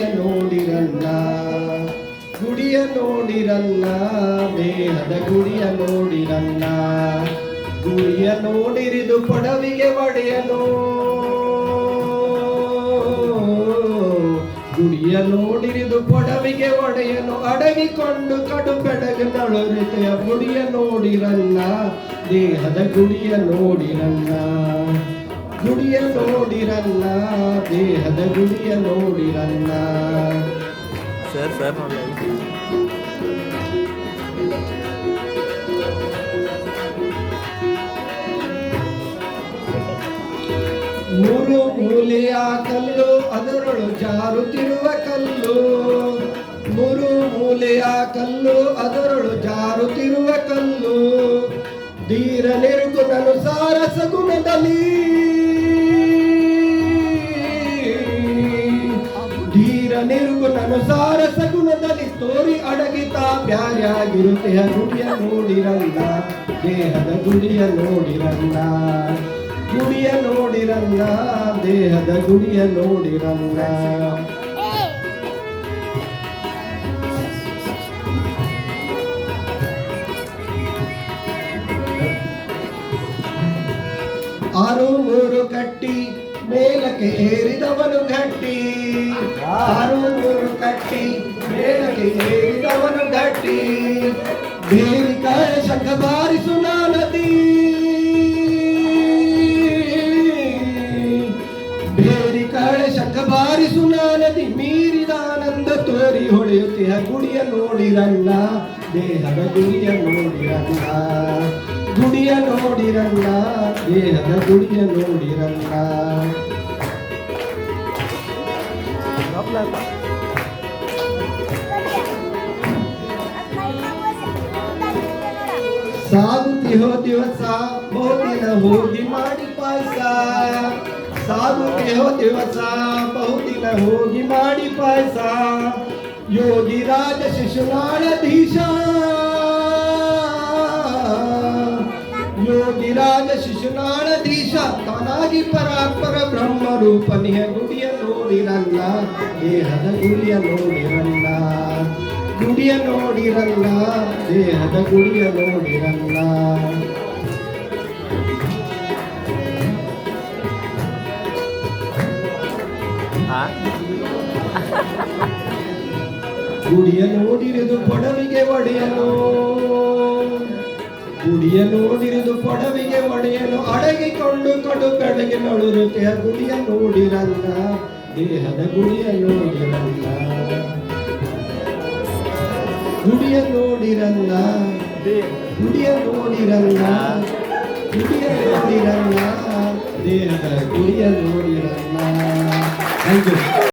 ನೋಡಿರಲ್ಲ, ಗುಡಿಯ ನೋಡಿರಲ್ಲ, ದೇಹದ ಗುಡಿಯ ನೋಡಿರಲ್ಲ, ಗುಡಿಯ ನೋಡಿರಿದು ಪಡವಿಗೆ ಒಡೆಯನು. ಗುಡಿಯ ನೋಡಿರಿದು ಪೊಡವಿಗೆ ಒಡೆಯನು, ಅಡಗಿಕೊಂಡು ಕಡು ಕಡಗ ನಳುರಿತೆಯ ಗುಡಿಯ ನೋಡಿರಲ್ಲ, ದೇಹದ ಗುಡಿಯ ನೋಡಿರಲ್ಲ. ಗುಡಿಯ ನೋಡಿರಲ್ಲ ದೇಹದ ಗುಡಿಯ ನೋಡಿರಲ್ಲ. ಸರ್ ಸರ್ ಮೂರು ಮೂಲೆಯ ಕಲ್ಲು ಅದರೊಳು ಜಾರುತ್ತಿರುವ ಕಲ್ಲು. ಮೂರು ಮೂಲೆಯ ಕಲ್ಲು ಅದರೊಳು ಜಾರುತ್ತಿರುವ ಕಲ್ಲು. ಧೀರ ನಿರುಗುಣನು ಸಾರ ಸಗುಣದಲ್ಲಿ ನಿರುಗುಣನು ಸಾರ ಸಗುಣದಲ್ಲಿ ತೋರಿ ಅಡಗಿತ ಬ್ಯಾರ್ಯಾಗಿರುತ್ತೆಯ ಗುಡಿಯ ನೋಡಿರಲ್ಲ ದೇಹದ ಗುಡಿಯ ನೋಡಿರಲ್ಲ ಗುಡಿಯ ನೋಡಿರಲ್ಲ ದೇಹದ ಗುಡಿಯ ನೋಡಿರಲ್ಲ ಆರು ಮೂರು ಕಟ್ಟಿ ಮೇಲಕ್ಕೆ ಏರಿದವನು ಗಟ್ಟಿ. ಆರು ಮೂರು ಕಟ್ಟಿ. ಮೇಲಕ್ಕೆ ಏರಿದವನು ಗಟ್ಟಿ. ಬೇರಿಕಾಯ ಶಂಖ ಬಾರಿಸು ನದಿ ಬೇರಿಕಾಯ ಶಂಖ ಬಾರಿಸು ನದಿ ಮೀರಿದ ಆನಂದ ತೋರಿ ಹೊಳೆಯುತ್ತಿಯ ಗುಡಿಯ ನೋಡಿರಲ್ಲ ದೇಹದ ಗುಡಿಯ ನೋಡಿರಲ್ಲ ಗುಡಿಯ ನೋಡಿರಲ್ಲ ದೇಹದ ಗುಡಿಯ ನೋಡಿರಲ್ಲ ಸಾಗುತ್ತಿಹೋ ದಿವಸ ಬಹುದಿನ ಹೋಗಿ ಮಾಡಿ ಪಾಯಸ. ಸಾಗುತ್ತಿಹೋ ದಿವಸ ಬಹುದಿನ ಹೋಗಿ ಮಾಡಿ ಪಾಯಸ. ಯೋಗಿ ರಾಜ ಶಿಶುನಾಳಧೀಶ ಯೋಗಿ ರಾಜ ಶಿಶುನಾಳಧೀಶ ತಾನಾಗಿ ಪರಾತ್ಪರ ಬ್ರಹ್ಮ ರೂಪನಿಯ ಗುಡಿಯ ನೋಡಿರಲ್ಲ ದೇಹದ ಗುಡಿಯ ನೋಡಿರಲ್ಲ ಗುಡಿಯ ನೋಡಿರಲ್ಲ ದೇಹದ ಗುಡಿಯ ನೋಡಿರಲ್ಲ. ಗುಡಿಯ ನೋಡಿರುವುದು ಪೊಡವಿಗೆ ಒಡೆಯನು ಗುಡಿಯ ನೋಡಿರುವುದು ಪೊಡವಿಗೆ ಒಡೆಯನು ಅಡಗಿಕೊಂಡು ಕಡು ಕಡೆಗೆ ನೋಡಿರುತ್ತೆ ಗುಡಿಯ ನೋಡಿರಲ್ಲ ದೇಹದ ಗುಡಿಯ ನೋಡಿರಲ್ಲ. ಗುಡಿಯ ನೋಡಿರಲ್ಲ ಗುಡಿಯ ನೋಡಿರಲ್ಲ ಗುಡಿಯ ನೋಡಿರಲ್ಲ ದೇಹದ ಗುಡಿಯ ನೋಡಿರಲ್ಲ ಥ್ಯಾಂಕ್ ಯು